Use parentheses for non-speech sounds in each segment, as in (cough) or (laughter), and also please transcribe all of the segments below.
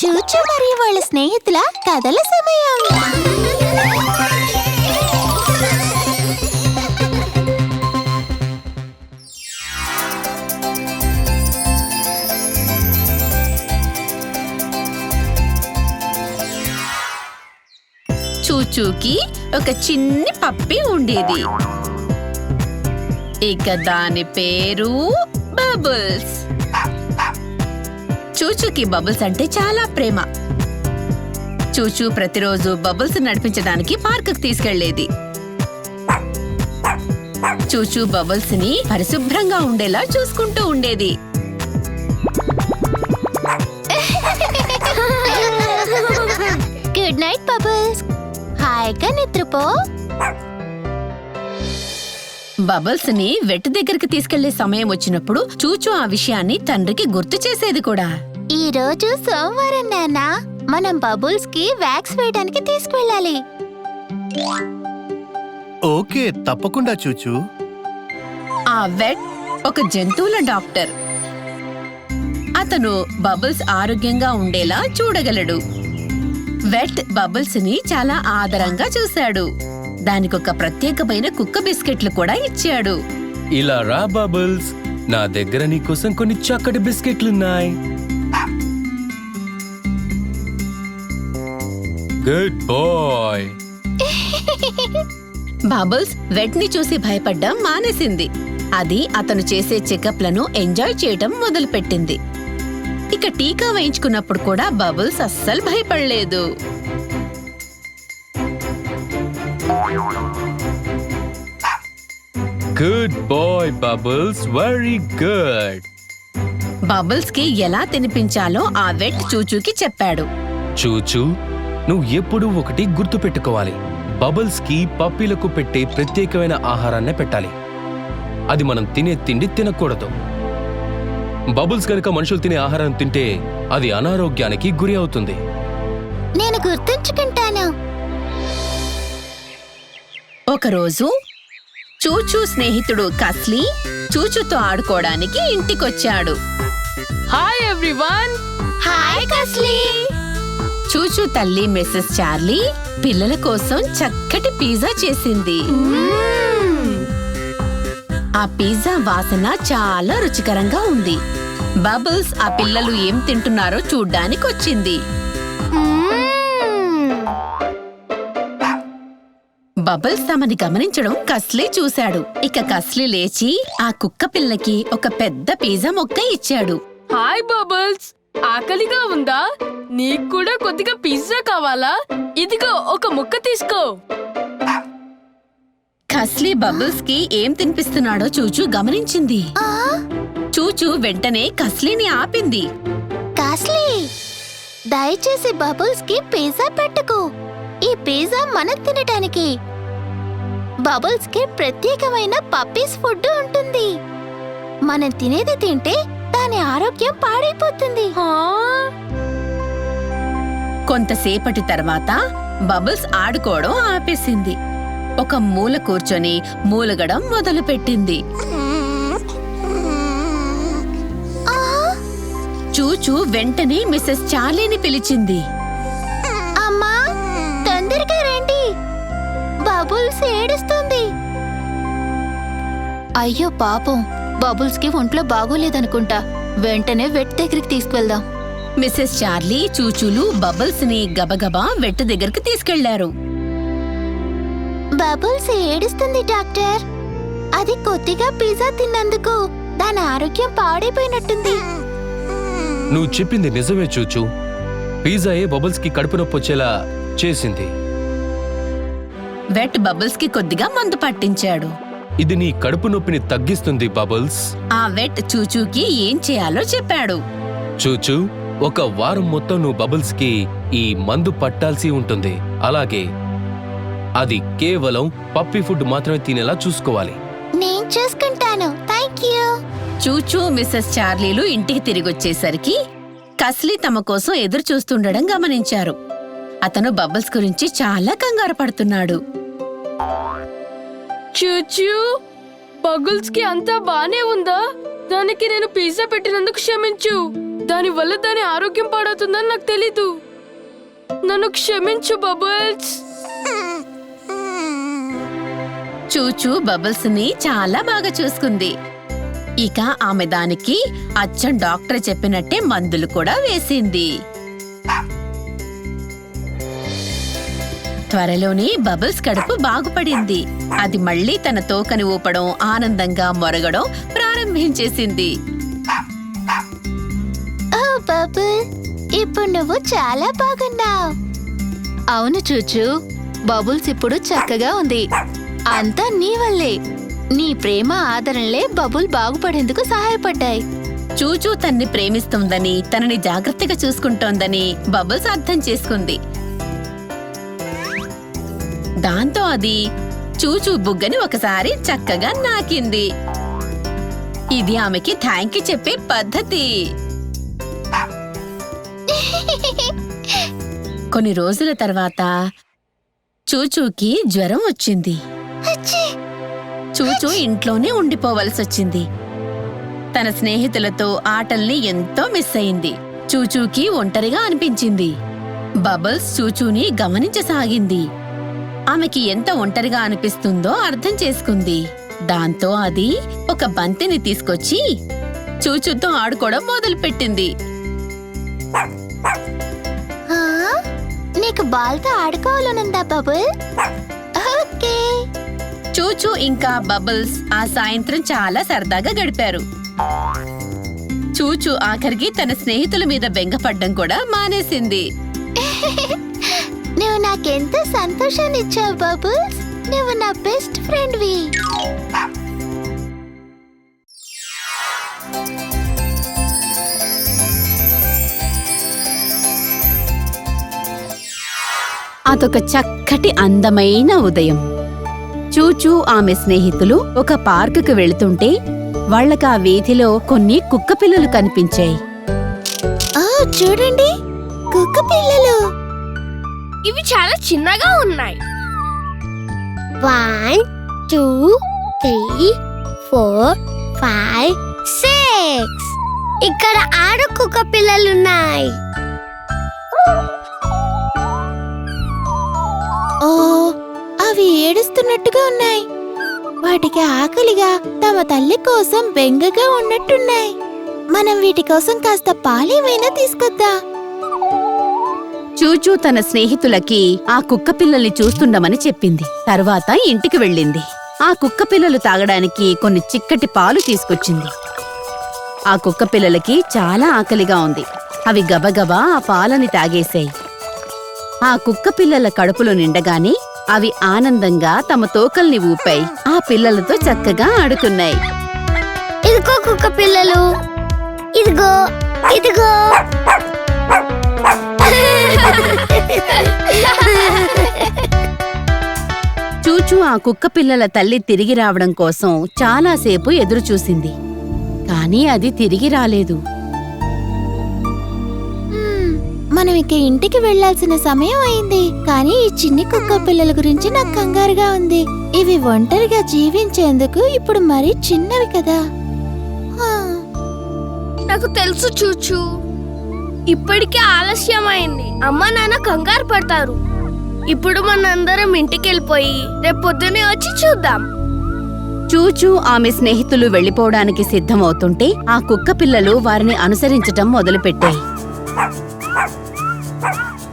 చూచు మరియు వాళ్ళ స్నేహితుల కథల సమయం. చూచూకి ఒక చిన్ని పప్పి ఉండేది. ఇక దాని పేరు బబుల్స్. చూచూకి బబుల్స్ అంటే చాలా ప్రేమ. చూచూ ప్రతిరోజు బబుల్స్ నడిపించడానికి పార్కుకు తీసుకెళ్ళేది చూచూ బబుల్స్ని పరిశుభ్రంగా ఉండేలా చూసుకుంటూ ఉండేది. గుడ్ నైట్ బబుల్స్ హాయిగా నిద్రపో బబుల్స్ని వెట్ దగ్గరికి తీసుకెళ్ళే సమయం వచ్చినప్పుడు చూచూ ఆ విషయాన్ని తండ్రికి గుర్తు చేసేది కూడా. ఈ రోజు సోమవారం నాన్న. మనం బబుల్స్కి వ్యాక్స్ వేయడానికి తీసుకువెళ్ళాలి ఓకే తప్పకుండా చూచు. ఆ వెట్ ఒక జంతువుల డాక్టర్. అతను బబుల్స్ ఆరోగ్యంగా ఉండేలా చూడగలడు. వెట్ బబుల్స్ని చాలా ఆదరంగా చూశాడు. దానికొక ప్రత్యేకమైన కుక్క బిస్కెట్లు కూడా ఇచ్చాడు. ఇలా రా బబుల్స్ నా దగ్గర నీకోసం కొన్ని చక్కటి బిస్కెట్లున్నాయి. గుడ్ బాయ్ బబుల్స్ వెట్ని చూసి భయపడ్డం మానేసింది. అది అతను చేసే చెకప్లను ఎంజాయ్ చేయటం మొదలుపెట్టింది. ఇక టీకా వేయించుకున్నప్పుడు కూడా బబుల్స్ అస్సలు భయపడలేదు. Good boy Bubbles very good బబుల్స్కి ఎలా తినిపించాలో ఆ వెట్ చూచూకి చెప్పాడు. చూచు? నువ్వు ఎప్పుడూ ఒకటి గుర్తు పెట్టుకోవాలి బబుల్స్కి పప్పీలకు పెట్టే ప్రత్యేకమైన ఆహారాన్నే పెట్టాలి. అది మనం తినే తిండి తినకూడదు. బబుల్స్ కనుక మనుషులు తినే ఆహారం తింటే అది అనారోగ్యానికి గురి అవుతుంది. నేను గుర్తుంచుకుంటాను. ఒకరోజు చూచూ స్నేహితుడు కస్లీ చూచూతో ఆడుకోవడానికి ఇంటికొచ్చాడు. హాయ్ ఎవ్రీవన్ హాయ్ కస్లీ. చూచూ తల్లి మిస్సెస్ చార్లీ పిల్లల కోసం చక్కటి పిజ్జా చేసింది. ఆ పిజ్జా వాసన చాలా రుచికరంగా ఉంది. బబుల్స్ ఆ పిల్లలు ఏం తింటున్నారో చూడ్డానికి వచ్చింది బబుల్స్ తమని గమనించడం కస్లీ చూశాడు. ఇక కస్లీ లేచి ఆ కుక్క పిల్లకి ఒక పెద్ద పిజ్జా మొక్క ఇచ్చాడు. Hi Bubbles! ఆకలిగా ఉందా? నీకు కూడా కొద్దిగా పిజ్జా కావాలా? ఇదిగో ఒక ముక్క తీసుకో. కస్లీ బబుల్స్కి ఏం తినిపిస్తున్నాడో చూచూ గమనించింది. చూచూ వెంటనే కస్లీని ఆపింది. కాస్లీ దయచేసి బబుల్స్కి పిజ్జా పెట్టుకు. ఈ పిజ్జా మనం తినటానికి. బబుల్స్కి ప్రత్యేకమైన పప్పీస్ ఫుడ్ ఉంటుంది. మనం తినేది తింటే దాని ఆరోగ్యం పాడైపోతుంది. కొంతసేపటి తర్వాత బబుల్స్ ఆడుకోవడం ఆపేసింది. ఒక మూల కూర్చొని మూలగడం మొదలుపెట్టింది. ఆ, చూచూ వెంటనే మిస్సెస్ చార్లీని పిలిచింది. అమ్మా తొందరగా రండి. బబుల్స్ ఏడుస్తుంది. అయ్యో పాపం బబుల్స్కి ఒంట్లో బాగోలేదనుకుంటా. వెంటనే వెట్ దగ్గరికి తీసుకువెళ్దాం మిస్సెస్ చార్లీ చూచూలు బబుల్స్ని గబగబా వెట్టు దగ్గరికి తీసుకెళ్ళారు. బబుల్స్ ఏడుస్తుంది డాక్టర్. అది కొద్దిగా పిజ్జా తిన్నందుకు దాని ఆరోగ్యం పాడైపోయినట్టుంది. నువ్వు చెప్పింది నిజమే చూచు. పిజ్జాయే బబుల్స్కి కడుపు నొప్పి వచ్చేలా చేసింది. వెట్ బబుల్స్కి కొద్దిగా మందు పట్టించాడు. ఇది నీ కడుపు నొప్పిని తగ్గిస్తుంది బబుల్స్. ఆ వెట్ చూచూకి ఏం చేయాలో చెప్పాడు. చూచు ఒక వారం మొత్తం నువ్వు బబుల్స్కి ఈ మందు పట్టాల్సి ఉంటుంది. అలాగే అది కేవలం పప్పి ఫుడ్ మాత్రమే తినేలా చూసుకోవాలి. నేను చూసుకుంటాను. థ్యాంక్ యూ చూచూ మిస్సెస్ చార్లీలు ఇంటికి తిరిగొచ్చేసరికి కస్లీ తమ కోసం ఎదురు చూస్తుండడం గమనించారు. అతను బబుల్స్ గురించి చాలా కంగారు పడుతున్నాడు. చూచూ బగుల్స్కి అంతా బానే ఉందా? దానికి నేను పిజ్జా పెట్టినందుకు క్షమించు. దాని వల్ల దాని ఆరోగ్యం పాడవుతుందని నాకు తెలీదు. నన్ను క్షమించు బబుల్స్. చూచూ బబుల్స్ని చాలా బాగా చూసుకుంది. ఇక ఆమె దానికి అచ్చం డాక్టర్ చెప్పినట్టే మందులు కూడా వేసింది. త్వరలోనే బబుల్స్ కడుపు బాగుపడింది. అది మళ్ళీ తన తోకని ఊపడం ఆనందంగా మొరగడం ప్రారంభించేసింది. ఓ బబుల్ ఇప్పుడు నువ్వు చాలా బాగున్నావు. అవును చూచు బబుల్స్ ఇప్పుడు చక్కగా ఉంది. అంతా నీ వల్లే. నీ ప్రేమ ఆదరణలే బబుల్ బాగుపడేందుకు సహాయపడ్డాయి. చూచూ తన్ని ప్రేమిస్తుందని తనని జాగ్రత్తగా చూసుకుంటోందని బబుల్స్ అర్థం చేసుకుంది. దాంతో అది చూచూ బుగ్గని ఒకసారి చక్కగా నాకింది. ఇది ఆమెకి థ్యాంక్ యూ చెప్పే పద్ధతి. కొన్ని రోజుల తర్వాత చూచూకి జ్వరం వచ్చింది! చూచూ ఇంట్లోనే ఉండిపోవలసొచ్చింది. తన స్నేహితులతో ఆటల్ని ఎంతో మిస్ అయింది. చూచూకి ఒంటరిగా అనిపించింది. బబుల్స్ చూచూని గమనించసాగింది. ఆమెకి ఎంత ఒంటరిగా అనిపిస్తుందో అర్థం చేసుకుంది. దాంతో అది ఒక బంతిని తీసుకొచ్చి చూచూతో ఆడుకోవడం మొదలుపెట్టింది? నీకు బాల్తో ఆడుకోవాలనుందా బబుల్? ఓకే. చూచూ ఇంకా బబుల్స్ ఆ సాయంత్రం చాలా సరదాగా గడిపారు. చూచూ ఆఖరికి తన స్నేహితుల మీద బెంగపడ్డం కూడా మానేసింది. (laughs) నువ్వు నాకెంత సంతోషాన్ని ఇచ్చావు బబుల్స్? నువ్వు నా బెస్ట్ ఫ్రెండ్వి. అదొక చక్కటి అందమైన ఉదయం. చూచూ ఆమె స్నేహితులు ఒక పార్కుకు వెళుతుంటే వాళ్ళకి ఆ వీధిలో కొన్ని కుక్క పిల్లలు కనిపించాయి చూడండి. కుక్క పిల్లలు ఇవి చాలా చిన్నగా ఉన్నాయి. One two three four five six. ఇక్కడ ఆరు కుక్క పిల్లలున్నాయి. ఓ అవి ఏడుస్తున్నట్టుగా ఉన్నాయి. వాటికి ఆకలిగా తమ తల్లి కోసం బెంగగా ఉన్నట్టున్నాయి. మనం వీటి కోసం కాస్త పాలేమైనా తీసుకొద్దా. చూచూ తన స్నేహితులకి ఆ కుక్క పిల్లల్ని చూస్తుండమని చెప్పింది. తర్వాత ఇంటికి వెళ్ళింది. ఆ కుక్క పిల్లలు తాగడానికి కొన్ని చిక్కటి పాలు తీసుకొచ్చింది. ఆ కుక్క పిల్లలకి చాలా ఆకలిగా ఉంది. అవి గబగబా ఆ పాలని తాగేశాయి. ఆ కుక్క పిల్లల కడుపులో నిండగానే అవి ఆనందంగా తమ తోకల్ని ఊపాయి. ఆ పిల్లలతో చక్కగా ఆడుకున్నాయి. ఇదిగో కుక్క పిల్లలు. ఇదిగో ఇదిగో. చూచూ ఆ కుక్క పిల్లల తల్లి తిరిగి రావడం కోసం చాలాసేపు ఎదురుచూసింది. కానీ అది తిరిగి రాలేదు. మనం ఇక ఇంటికి వెళ్ళాల్సిన సమయం అయింది. కానీ ఈ చిన్ని కుక్క పిల్లల గురించి నాకు కంగారుగా ఉంది. ఇవి ఒంటరిగా జీవించేందుకు ఇప్పుడు మరీ చిన్నవి కదా. హా, నాకు తెలుసు చూచు. ఇప్పటికే ఆలస్యమైంది. అమ్మ నాన్న కంగారు పడతారు. ఇప్పుడు మనందరం ఇంటికి వెళ్ళిపోయి రేపు పొద్దునే వచ్చి చూద్దాం. చూచూ ఆమె స్నేహితులు వెళ్ళిపోవడానికి సిద్ధమవుతుంటే ఆ కుక్క పిల్లలు వారిని అనుసరించటం మొదలుపెట్టాయి.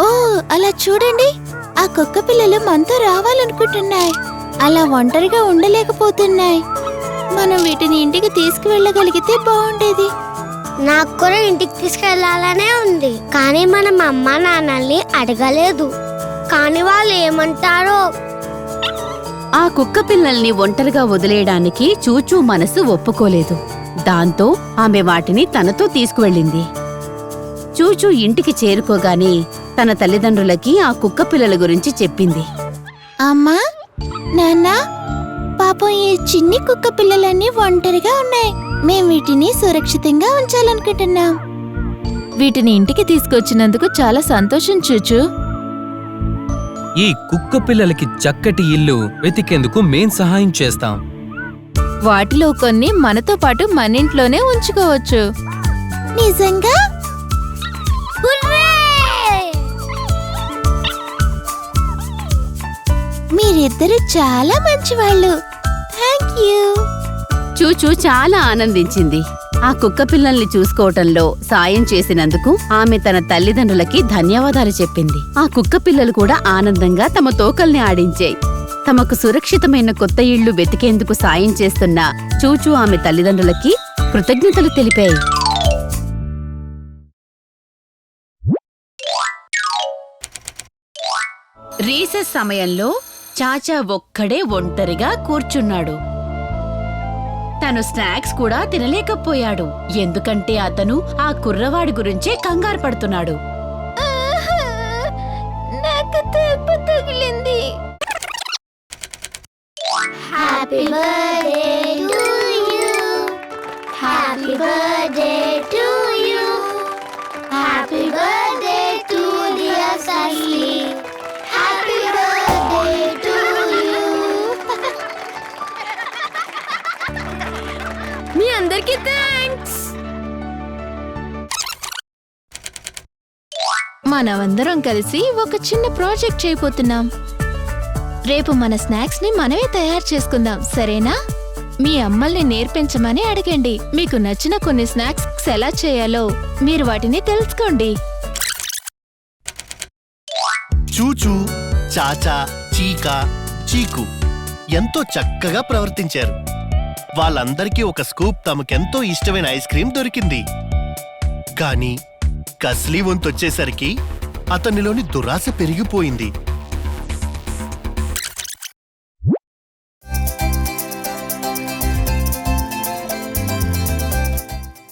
ఓ అలా చూడండి. ఆ కుక్క పిల్లలు మనతో రావాలనుకుంటున్నాయి. అలా ఒంటరిగా ఉండలేకపోతున్నాయి. మనం వీటిని ఇంటికి తీసుకువెళ్ళగలిగితే బాగుండేది. నాకు కూడా ఇంటికి తీసుకెళ్ళాలనే ఉంది. కానీ మనం అమ్మ నాన్నల్ని అడగలేదు. కానీ వాళ్ళు ఏమంటారో? ఆ కుక్క పిల్లల్ని ఒంటరిగా వదిలేయడానికి చూచూ మనసు ఒప్పుకోలేదు. దాంతో ఆమె వాటిని తనతో తీసుకువెళ్ళింది. చూచూ ఇంటికి చేరుకోగానే తన తల్లిదండ్రులకి ఆ కుక్క పిల్లల గురించి చెప్పింది. అమ్మా నాన్న పాపం ఈ చిన్ని కుక్క పిల్లలన్నీ ఒంటరిగా ఉన్నాయి. మేం వీటిని సురక్షితంగా ఉంచాలనుకుంటున్నాం. వీటిని ఇంటికి తీసుకొచ్చినందుకు చాలా సంతోషం చూచు. ఈ కుక్క పిల్లలకి చక్కటి ఇల్లు వెతికేందుకు మేం సహాయం చేస్తాం. వాటిలో కొన్ని మనతో పాటు మన ఇంట్లోనే ఉంచుకోవచ్చు. నిజంగా? మీరిద్దరు చాలా మంచివాళ్ళు. Thank you. చూచూ చాలా ఆనందించింది. ఆ కుక్క పిల్లల్ని చూసుకోవటంలో సాయం చేసినందుకు ఆమె తన తల్లిదండ్రులకి ధన్యవాదాలు చెప్పింది. ఆ కుక్క పిల్లలు కూడా ఆనందంగా తమ తోకల్ని ఆడించాయి తమకు సురక్షితమైన కొత్త ఇళ్ళు వెతికేందుకు సాయం చేస్తున్న చూచూ ఆమె తల్లిదండ్రులకి కృతజ్ఞతలు తెలిపాయి. రీసెస్ సమయంలో చాచా ఒక్కడే ఒంటరిగా కూర్చున్నాడు. తను స్నాక్స్ కూడా తినలేకపోయాడు. ఎందుకంటే అతను ఆ కుర్రవాడి గురించే కంగారు పడుతున్నాడు. నాకు తగిలింది. హ్యాపీ మనమందరం కలిసి ఒక చిన్న ప్రాజెక్ట్ చేయబోతున్నాం. రేపు మన స్నాక్స్ని మనమే తయారు చేసుకుందాం సరేనా? మీ అమ్మల్ని నేర్పించమని అడగండి. మీకు నచ్చిన కొన్ని స్నాక్స్ ఎలా చేయాలో మీరు వాటిని తెలుసుకోండి. చూచూ చాచా చీకా చీకు ఎంతో చక్కగా ప్రవర్తించారు. వాళ్ళందరికీ ఒక స్కూప్ తమకెంతో ఇష్టమైన ఐస్ క్రీం దొరికింది. కానీ కస్లీ వంతొచ్చేసరికి అతనిలోని దురాశ పెరిగిపోయింది.